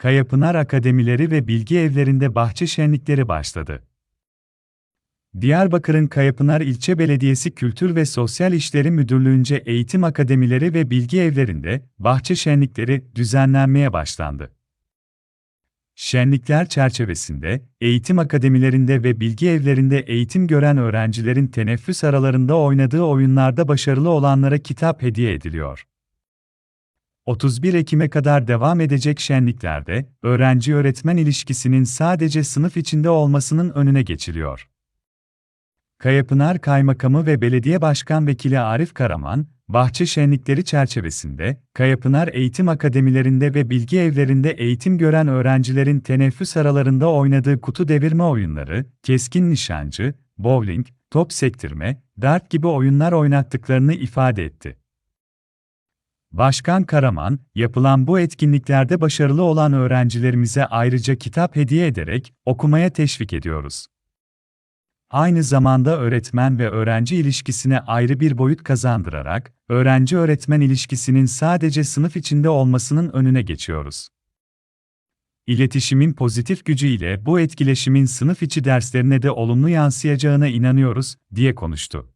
Kayapınar Akademileri ve Bilgi Evlerinde bahçe şenlikleri başladı. Diyarbakır'ın Kayapınar İlçe Belediyesi Kültür ve Sosyal İşleri Müdürlüğü'nce eğitim akademileri ve bilgi evlerinde bahçe şenlikleri düzenlenmeye başlandı. Şenlikler çerçevesinde, eğitim akademilerinde ve bilgi evlerinde eğitim gören öğrencilerin teneffüs aralarında oynadığı oyunlarda başarılı olanlara kitap hediye ediliyor. 31 Ekim'e kadar devam edecek şenliklerde, öğrenci-öğretmen ilişkisinin sadece sınıf içinde olmasının önüne geçiliyor. Kayapınar Kaymakamı ve Belediye Başkan Vekili Arif Karaman, bahçe şenlikleri çerçevesinde, Kayapınar Eğitim Akademilerinde ve bilgi evlerinde eğitim gören öğrencilerin teneffüs aralarında oynadığı kutu devirme oyunları, keskin nişancı, bowling, top sektirme, dart gibi oyunlar oynattıklarını ifade etti. Başkan Karaman, yapılan bu etkinliklerde başarılı olan öğrencilerimize ayrıca kitap hediye ederek okumaya teşvik ediyoruz. Aynı zamanda öğretmen ve öğrenci ilişkisine ayrı bir boyut kazandırarak, öğrenci-öğretmen ilişkisinin sadece sınıf içinde olmasının önüne geçiyoruz. İletişimin pozitif gücüyle bu etkileşimin sınıf içi derslerine de olumlu yansıyacağına inanıyoruz, diye konuştu.